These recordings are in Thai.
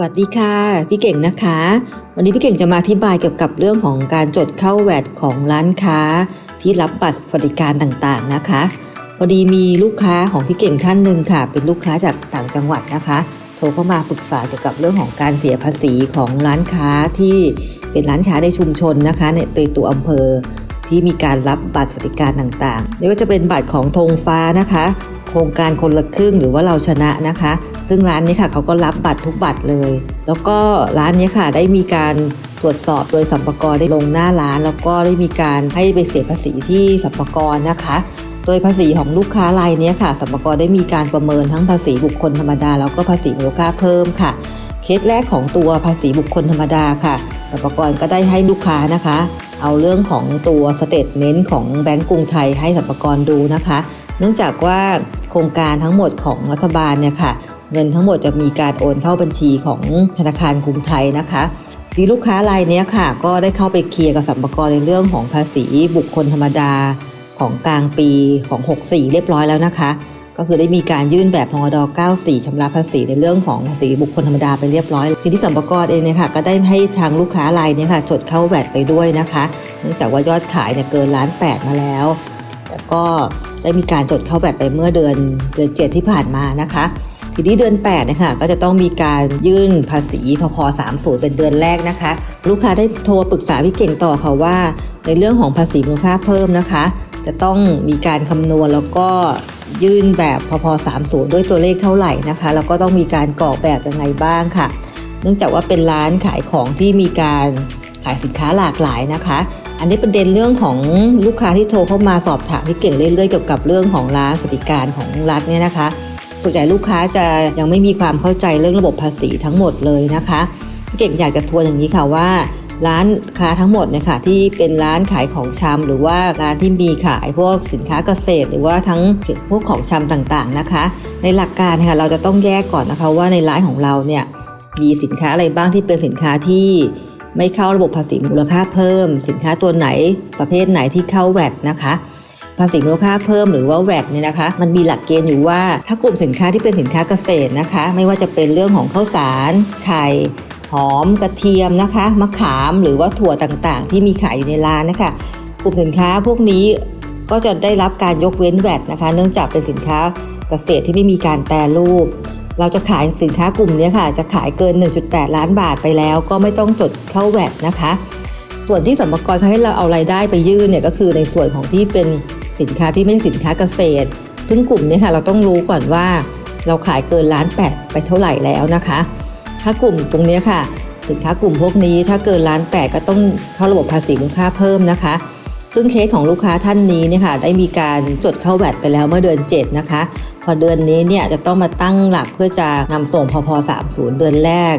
วัสดีค่ะ พี่เก่งนะคะ วันนี้พี่เก่งจะมาอธิบายเกี่ยวกับเรื่องของการจดเข้าแวดของร้านค้า ที่รับบัตรสวัสดิการต่างๆนะคะพอดีมีลูกค้าของพี่เก่งท่านหนึ่งค่ะ เป็นลูกค้าจากต่างจังหวัดนะคะ โทรเข้ามาปรึกษาเกี่ยวกับเรื่องของการเสียภาษีของร้านค้าที่เป็นร้านค้าในชุมชนนะคะในตัวตัวอำเภอที่มีการรับบัตรสวัสดิการต่างๆ ไม่ว่าจะเป็นบัตรของธงฟ้านะคะ โครงการคนละครึ่งหรือว่าเราชนะนะคะ ซึ่งร้านนี้ค่ะเขาก็รับบัตรทุกบัตรเลย แล้วก็ร้านนี้ค่ะได้มีการตรวจสอบโดยสัมปกรได้ลงหน้าร้าน แล้วก็ได้มีการให้ไปเสียภาษีที่สัมปกรนะคะโดยภาษีของลูกค้ารายนี้ค่ะสัมปกรได้มีการประเมินทั้งภาษีบุคคลธรรมดา แล้วก็ภาษีมูลค่าเพิ่มค่ะ เคสแรกของตัวภาษีบุคคลธรรมดาค่ะสัมปกรก็ได้ให้ลูกค้านะคะ เอาเรื่องของตัวสเตทเมนต์ของแบงก์กรุงไทยให้สัมปกรดูนะคะ เนื่องจากว่าโครงการทั้งหมดของรัฐบาลเนี่ยค่ะ เงินทั้งหมดจะมีการโอนเข้าบัญชีของธนาคารกรุงไทยนะคะดีลูกค้ารายนี้ค่ะ ก็ได้เข้าไปเคลียร์กับสัมปกรในเรื่องของภาษีบุคคลธรรมดาของกลางปีของ 64 เรียบร้อยแล้วนะคะ ก็คือได้มีการยื่นแบบพงด94ชำระภาษีในเรื่องของภาษีบุคคลธรรมดาไปเรียบร้อย ทีนี้สัมปกรเองเนี่ยค่ะก็ได้ให้ทางลูกค้ารายนี้ค่ะจดเข้าแวดไปด้วยนะคะ เนื่องจากว่ายอดขายเนี่ยเกินล้านแปดมาแล้ว แต่ก็ได้มีการจดเข้าแวดไปเมื่อเดือนเดือน7ที่ผ่านมานะคะ ทีนี้เดือน8นะคะก็จะต้องมีการยื่นภาษีพพ30 เป็นเดือนแรกนะคะ ลูกค้าได้โทรปรึกษาพี่เก่งต่อค่ะว่า ในเรื่องของภาษีมูลค่าเพิ่มนะคะ จะต้องมีการคำนวณแล้วก็ยื่นแบบพพ30 ด้วยตัวเลขเท่าไหร่นะคะ แล้วก็ต้องมีการกรอกแบบยังไงบ้างค่ะ เนื่องจากว่าเป็นร้านขายของที่มีการขายสินค้าหลากหลายนะคะ อันนี้ประเด็นเรื่องของลูกค้าที่โทรเข้ามาสอบถามพี่เก่งเรื่อยๆเกี่ยวกับเรื่องของร้านสวัสดิการของรัฐเนี่ยนะคะ ส่วนใหญ่ลูกค้าจะยังไม่มีความเข้าใจเรื่องระบบภาษีทั้งหมดเลยนะคะเก่งอยากจะทวนอย่างนี้ค่ะว่าร้านค้าทั้งหมดเนี่ยค่ะที่เป็นร้านขายของชำหรือว่าร้านที่มีขายพวกสินค้าเกษตร หรือว่าทั้งพวกของชำต่างๆนะคะ ในหลักการค่ะเราจะต้องแยกก่อนนะคะว่าในร้านของเราเนี่ยมีสินค้าอะไรบ้างที่เป็นสินค้าที่ไม่เข้าระบบภาษีมูลค่าเพิ่ม สินค้าตัวไหนประเภทไหนที่เข้าแวดนะคะ ภาษีมูลค่าเพิ่มหรือว่าแวดเนี่ยนะคะ มันมีหลักเกณฑ์อยู่ว่าถ้ากลุ่มสินค้าที่เป็นสินค้าเกษตรนะคะ ไม่ว่าจะเป็นเรื่องของข้าวสารไข่หอมกระเทียมนะคะมะขามหรือว่าถั่วต่างๆ ที่มีขายอยู่ในร้านนะคะกลุ่มสินค้าพวกนี้ก็จะได้รับการยกเว้นแวดนะคะ เนื่องจากเป็นสินค้าเกษตรที่ไม่มีการแปรรูป เราจะขายสินค้ากลุ่มนี้ค่ะ จะขายเกิน 1.8 ล้านบาทไปแล้ว ก็ไม่ต้องจดเข้าแวดนะคะ ส่วนที่สัมภาระเขาให้เราเอารายได้ไปยื่นเนี่ยก็คือในส่วนของที่เป็น สินค้าที่ไม่ใช่สินค้าเกษตร ซึ่งกลุ่มนี้ค่ะเราต้องรู้ก่อนว่า เราขายเกินล้านแปดไปเท่าไหร่แล้วนะคะ ถ้ากลุ่มตรงนี้ค่ะ สินค้ากลุ่มพวกนี้ถ้าเกินล้านแปดก็ต้องเข้าระบบภาษีมูลค่าเพิ่มนะคะ ซึ่งเคสของลูกค้าท่านนี้เนี่ยค่ะได้มีการจดเข้าแวดไปแล้วเมื่อเดือน 7 นะคะ พอเดือนนี้เนี่ยจะต้องมาตั้งหลักเพื่อจะนำส่งพพ30 เดือนแรก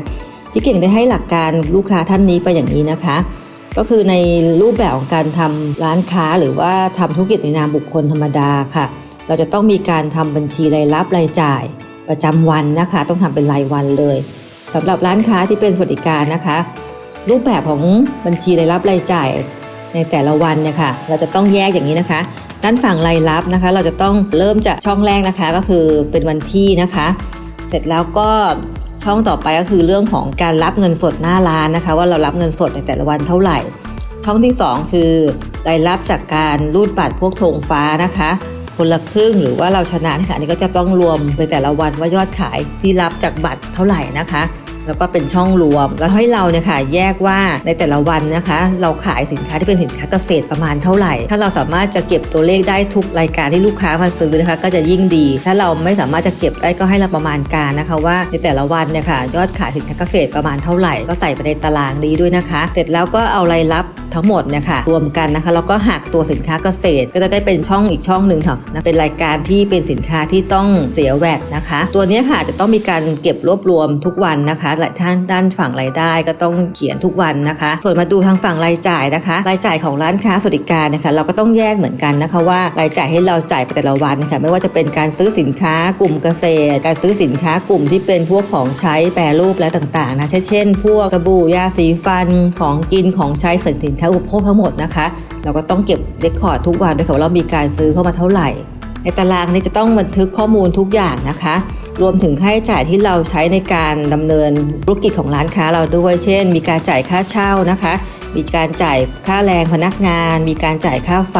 พี่เก่งได้ให้หลักการลูกค้าท่านนี้ไปอย่างนี้นะคะ ก็คือในรูปแบบของการทำร้านค้าหรือว่าทำธุรกิจในนามบุคคลธรรมดาค่ะ เราจะต้องมีการทำบัญชีรายรับรายจ่าย ประจำวันนะคะ ต้องทำเป็นรายวันเลยสำหรับร้านค้าที่เป็นสวัสดิการนะคะ รูปแบบของบัญชีรายรับรายจ่ายในแต่ละวันเนี่ยค่ะเราจะต้องแยกอย่างนี้นะคะ ด้านฝั่งรายรับนะคะ เราจะต้องเริ่มจากช่องแรกนะคะ ก็คือเป็นวันที่นะคะ เสร็จแล้วก็ ช่องต่อไปก็คือเรื่องของการรับเงินสดหน้าร้านนะคะ ว่าเรารับเงินสดในแต่ละวันเท่าไหร่ ช่องที่ 2 คือรายรับจากการรูดบัตรพวกธงฟ้านะคะ คนละครึ่งหรือว่าเราชนะนะคะอันนี้ก็จะต้องรวมไปแต่ละวันว่ายอดขายที่รับจากบัตรเท่าไหร่นะคะ แล้วก็เป็นช่องรวม แล้วให้เราเนี่ยค่ะแยกว่าในแต่ละวันนะคะ เราขายสินค้าที่เป็นสินค้าเกษตรประมาณเท่าไหร่ ถ้าเราสามารถจะเก็บตัวเลขได้ทุกรายการที่ลูกค้ามาซื้อนะคะ ก็จะยิ่งดี ถ้าเราไม่สามารถจะเก็บได้ก็ให้เราประมาณการนะคะว่าในแต่ละวันเนี่ยค่ะยอดขายสินค้าเกษตรประมาณเท่าไหร่ก็ใส่ไปในตารางนี้ด้วยนะคะ เสร็จแล้วก็เอารายรับทั้งหมดเนี่ยค่ะรวมกันนะคะแล้วก็หักตัวสินค้าเกษตร ก็จะได้เป็นช่องอีกช่องหนึ่งค่ะนะเป็นรายการที่เป็นสินค้าที่ต้องเสียแวดนะคะ ตัวนี้ค่ะจะต้องมีการเก็บรวบรวมทุกวันนะคะและท่านด้านฝั่งรายได้ก็ต้องเขียนทุกวันนะคะ ส่วนมาดูทางฝั่งรายจ่ายนะคะ รายจ่ายของร้านค้าสวัสดิการนะคะ เราก็ต้องแยกเหมือนกันนะคะว่ารายจ่ายให้เราจ่ายไปแต่ละวันค่ะไม่ว่าจะเป็นการซื้อสินค้ากลุ่มเกษตร การซื้อสินค้ากลุ่มที่เป็นพวกของใช้แปรรูปและต่างๆนะเช่นเช่นพวกสบู่ยาสีฟันของกินของใช้สินค้าอุปโภคทั้งหมดนะคะ เราก็ต้องเก็บเรคคอร์ดทุกวันด้วยค่ะว่าเรามีการซื้อเข้ามาเท่าไหร่ ในตารางนี้จะต้องบันทึกข้อมูลทุกอย่างนะคะ รวมถึงค่าใช้จ่ายที่เราใช้ในการดำเนินธุรกิจของร้านค้าเราด้วย เช่น มีการจ่ายค่าเช่านะคะ มีการจ่ายค่าแรงพนักงาน มีการจ่ายค่าไฟ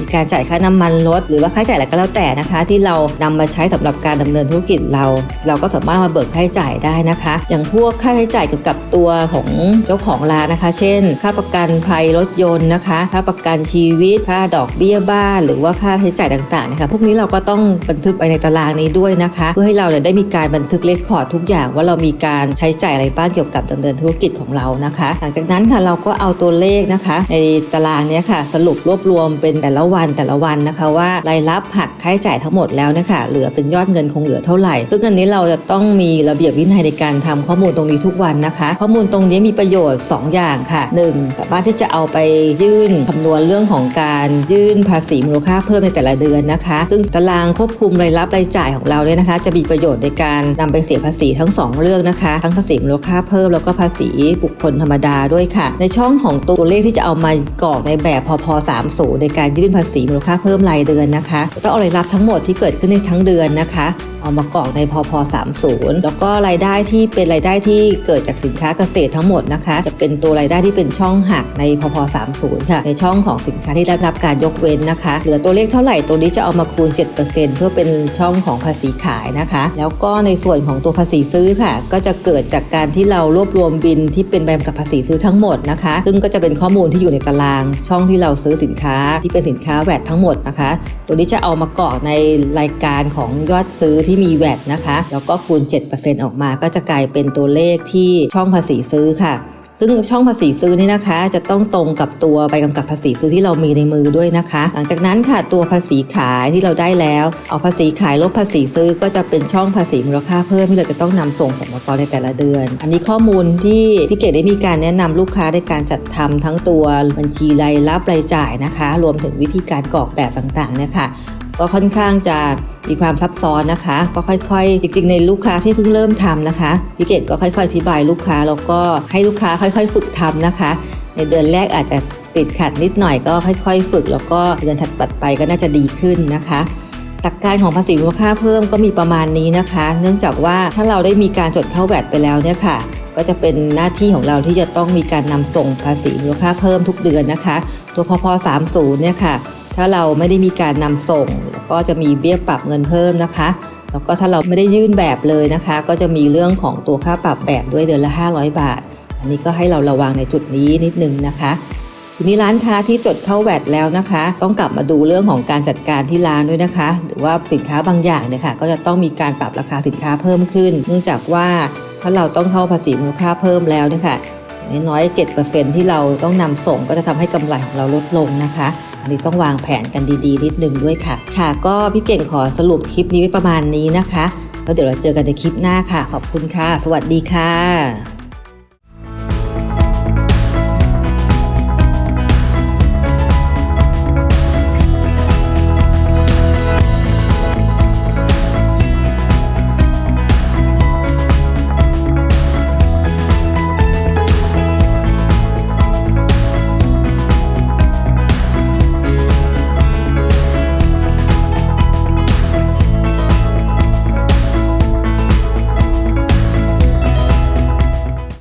มีการจ่ายค่าน้ำมันรถหรือว่าค่าใช้จ่ายอะไรก็แล้วแต่นะคะ ที่เรานำมาใช้สำหรับการดำเนินธุรกิจเรา เราก็สามารถมาเบิกค่าใช้จ่ายได้นะคะ อย่างพวกค่าใช้จ่ายเกี่ยวกับตัวของเจ้าของร้านนะคะ เช่น ค่าประกันภัยรถยนต์นะคะ ค่าประกันชีวิต ค่าดอกเบี้ยบ้าน หรือว่าค่าใช้จ่ายต่างๆนะคะพวกนี้เราก็ต้องบันทึกไปในตารางนี้ด้วยนะคะ เพื่อให้เราเนี่ยได้มีการบันทึกเลคคอร์ดทุกอย่างว่าเรามีการใช้จ่ายอะไรบ้างเกี่ยวกับดำเนินธุรกิจของเรานะคะ หลังจากนั้นค่ะเราก็เอาตัวเลขนะคะ ในตารางนี้ค่ะ สรุปรวบรวมเป็นแต่ละวันแต่ละวันนะคะ ว่ารายรับหักค่าใช้จ่ายทั้งหมดแล้วนะคะเหลือเป็นยอดเงินคงเหลือเท่าไหร่ ซึ่งอันนี้เราจะต้องมีระเบียบวินัยในการทำข้อมูลตรงนี้ทุกวันนะคะ ข้อมูลตรงนี้มีประโยชน์ 2 อย่างค่ะ 1. สามารถที่จะเอาไปยื่นคำนวณเรื่องของการยื่นภาษีมูลค่าเพิ่มในแต่ละเดือนนะคะ ซึ่งตารางควบคุมรายรับรายจ่ายของเราเนี่ยนะคะ จะมีประโยชน์ในการนำไปเสียภาษีทั้ง 2 เรื่องนะคะ ทั้งภาษีมูลค่าเพิ่มแล้วก็ภาษีบุคคลธรรมดาด้วยค่ะ ในช่องของตัวเลขที่จะเอามากรอกในแบบพพ30ในการยื่นภาษีมูลค่าเพิ่มรายเดือนนะคะต้องเอารายรับทั้งหมดที่เกิดขึ้นในทั้งเดือนนะคะ เอามากรอกในพพ30 แล้วก็รายได้ที่เป็นรายได้ที่เกิดจากสินค้าเกษตรทั้งหมดนะคะ จะเป็นตัวรายได้ที่เป็นช่องหักในพพ30 ค่ะ ในช่องของสินค้าที่ได้รับการยกเว้นนะคะ เหลือตัวเลขเท่าไหร่ตัวนี้จะเอามาคูณ 7%เพื่อเป็นช่องของภาษีขายนะคะ แล้วก็ในส่วนของตัวภาษีซื้อค่ะ ก็จะเกิดจากการที่เรารวบรวมบินที่เป็นแบบกับภาษีซื้อทั้งหมดนะคะ ซึ่งก็จะเป็นข้อมูลที่อยู่ในตาราง ช่องที่เราซื้อสินค้าที่เป็นสินค้าแวดทั้งหมดนะคะ ตัวนี้จะเอามากรอกในรายการของยอดซื้อที่ที่มีแวดนะคะ แล้วก็คูณ 7%ออกมาก็จะกลายเป็นตัวเลขที่ช่องภาษีซื้อค่ะซึ่งช่องภาษีซื้อนี่นะคะ จะต้องตรงกับตัวใบกำกับภาษีซื้อที่เรามีในมือด้วยนะคะ หลังจากนั้นค่ะตัวภาษีขายที่เราได้แล้ว เอาภาษีขายลบภาษีซื้อก็จะเป็นช่องภาษีมูลค่าเพิ่มที่เราจะต้องนำส่งสรรพากรในแต่ละเดือน อันนี้ข้อมูลที่พี่เกดได้มีการแนะนำลูกค้าในการจัดทำทั้งตัวบัญชีรายรับรายจ่ายนะคะ รวมถึงวิธีการกรอกแบบต่างๆเนะคะ ก็ค่อนข้างจะมีความซับซ้อนนะคะ ก็ค่อยๆ จริงๆ ในลูกค้าที่เพิ่งเริ่มทำนะคะพี่เกดก็ค่อยๆอธิบายลูกค้าแล้วก็ให้ลูกค้าค่อย ๆ ฝึกทำนะคะ ในเดือนแรกอาจจะติดขัดนิดหน่อยก็ค่อย ๆ ฝึก แล้วก็เดือนถัดไปก็น่าจะดีขึ้นนะคะหลักการของภาษีมูลค่าเพิ่มก็มีประมาณนี้นะคะ เนื่องจากว่าถ้าเราได้มีการจดเข้าแวดไปแล้วเนี่ยค่ะ ก็จะเป็นหน้าที่ของเราที่จะต้องมีการนำส่งภาษีมูลค่าเพิ่มทุกเดือนนะคะ ตัวพพ30เนี่ยค่ะ ถ้าเราไม่ได้มีการนำส่ง ก็จะมีเบี้ยปรับเงินเพิ่มนะคะ แล้วก็ถ้าเราไม่ได้ยื่นแบบเลยนะคะ ก็จะมีเรื่องของตัวค่าปรับแบบด้วยเดือนละ 500 บาท อันนี้ก็ให้เราระวังในจุดนี้นิดนึงนะคะทีนี้ร้านค้าที่จดเข้าแวดแล้วนะคะ ต้องกลับมาดูเรื่องของการจัดการที่ร้านด้วยนะคะ หรือว่าสินค้าบางอย่างเนี่ยค่ะก็จะต้องมีการปรับราคาสินค้าเพิ่มขึ้น เนื่องจากว่าถ้าเราต้องเข้าภาษีมูลค่าเพิ่มแล้วเนี่ยค่ะอย่างน้อยๆ7%ที่เราต้องนำส่งก็จะทำให้กำไรของเราลดลงนะคะ อันนี้ต้องวางแผนกันดีๆนิดนึงด้วยค่ะ ค่ะ ก็พี่เก่งขอสรุปคลิปนี้ไว้ประมาณนี้นะคะ แล้วเดี๋ยวเราเจอกันในคลิปหน้าค่ะ ขอบคุณค่ะ สวัสดีค่ะ